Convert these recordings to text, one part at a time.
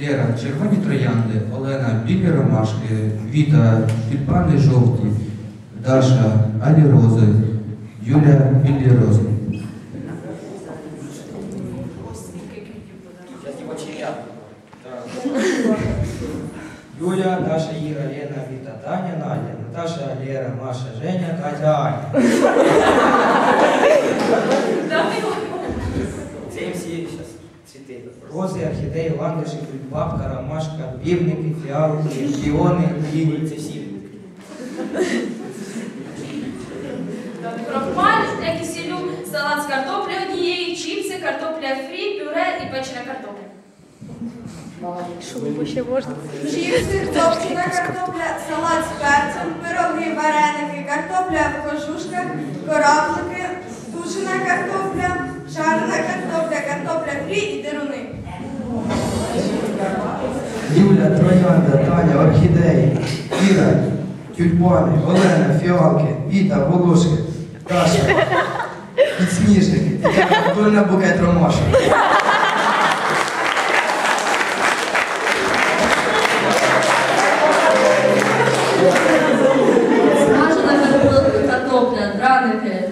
Лера, червоні троянди, Олена, білі ромашки, Віта, тюльпани жовті, Даша, алі рози, Юля, білі рози. Юля, Даша, Ира, Лена, Вита, Таня, Надя, Наташа, Лера, Маша, Женя, Катя, Аня. Це їм всі зараз цвіти. Рози, орхідеї, ландиші, бабка, ромашка, півники, фіалки, піони, лілії, це всі. Крохмаль, кисілю, салат з картоплі однієї, чіпси, картопля фрі, пюре і печена картопля. Чіпси, товчена картопля, салат з перцем, пироги, вареники, картопля в кожушках, кораблики, тушена картопля, шарена картопля, картопля фрі і деруни. Юля, Троянда, Таня, Орхідеї, Іра, тюльпани, Олена, фіалки, Віта, Волошки, Даша, підсніжники, Тетяна букет ромашок.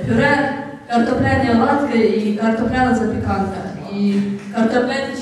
Пюре, картопляні оладки і картопляна запіканка. І картопляні